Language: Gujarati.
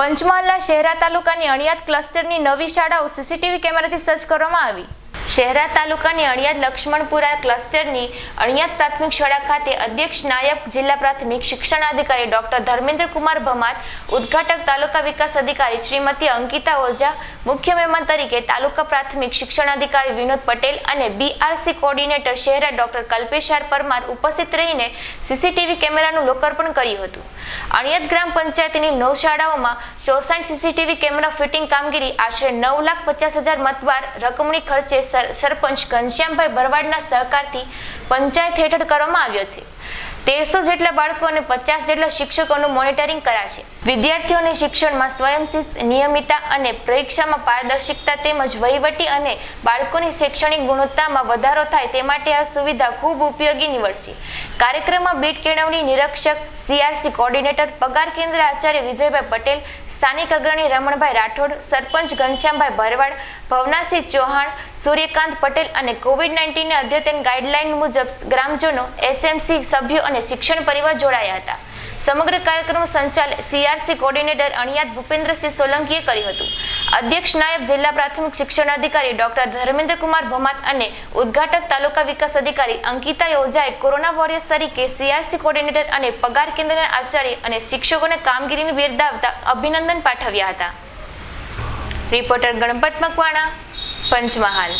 પંચમહાલના શહેરા તાલુકાની અણિયાદ ક્લસ્ટરની નવી શાળાઓ સીસીટીવી કેમેરાથી સજ્જ કરવામાં આવી. શહેરા તાલુકાની અણિયાદ લક્ષ્મણપુરા ક્લસ્ટરની અણિયાદ પ્રાથમિક શાળા ખાતે અધ્યક્ષ નાયબ જિલ્લા પ્રાથમિક શિક્ષણ અધિકારી ડોક્ટર ધર્મેન્દ્ર કુમાર ભમાત ઉદ્ઘાટક તાલુકા વિકાસ અધિકારી શ્રીમતી અંકિતા ઓઝા, મુખ્ય મહેમાન તરીકે તાલુકા પ્રાથમિક શિક્ષણ અધિકારી વિનોદ પટેલ અને BRC coordinator Shahera doctor Kalpeshar Parmar ઉપસ્થિત રહીને સીસીટીવી કેમેરાનું લોકાર્પણ કર્યું હતું. અણિયાદ ગ્રામ પંચાયતની નવ શાળાઓમાં ચોસાઠ સીસીટીવી કેમેરા ફિટિંગ કામગીરી, આશરે નવ લાખ પચાસ હજાર મતબાર રકમની ખર્ચે સરપંચ ઘનશ્યામભાઈ ભરવાડના સહકારથી પંચાયત હેઠળ કરવામાં આવ્યો છે. તેરસો જેટલા બાળકો અને પચાસ જેટલા શિક્ષકોનું મોનિટરિંગ કરાશે. વિદ્યાર્થીઓને શિક્ષણમાં સ્વયંશિસ્ત નિયમિતતા અને પરીક્ષામાં પારદર્શિકતા તેમજ વહીવટી અને બાળકોની શૈક્ષણિક ગુણવત્તામાં વધારો થાય તે માટે આ સુવિધા ખૂબ ઉપયોગી નીવડશે. કાર્યક્રમમાં બીટ કેળવણી નિરીક્ષક, સીઆરસી કોર્ડિનેટર, પગાર કેન્દ્ર આચાર્ય વિજયભાઈ પટેલ સ્થાનિક અગ્રણી રમણભાઈ રાઠોડ, સરપંચ ઘનશ્યામભાઈ ભરવાડ, ભવનાસિંહ ચૌહાણ, સૂર્યકાંત પટેલ અને કોવિડ નાઇન્ટીનની અદ્યતન ગાઈડલાઇન મુજબ ગ્રામજનો એસએમસી સભ્યો અને શિક્ષણ પરિવાર જોડાયા હતા. સમગ્ર કાર્યક્રમ સંચાલન સીઆરસી કોર્ડિનેટર અણિયાત ભૂપેન્દ્રસિંહ સોલંકીએ કર્યું હતું. અધ્યક્ષ નાયબ જિલ્લા પ્રાથમિક શિક્ષણ અધિકારી ડોક્ટર ધર્મેન્દ્ર કુમાર ભમાત અને ઉદ્ઘાટક તાલુકા વિકાસ અધિકારી અંકિતા યોજાએ કોરોના વોરિયર્સ તરીકે સીઆરસી કોર્ડિનેટર અને પગાર કેન્દ્રના આચાર્ય અને શિક્ષકોને કામગીરીને બિરદાવતા અભિનંદન પાઠવ્યા હતા. રિપોર્ટર ગણપત મકવાણા, પંચમહાલ.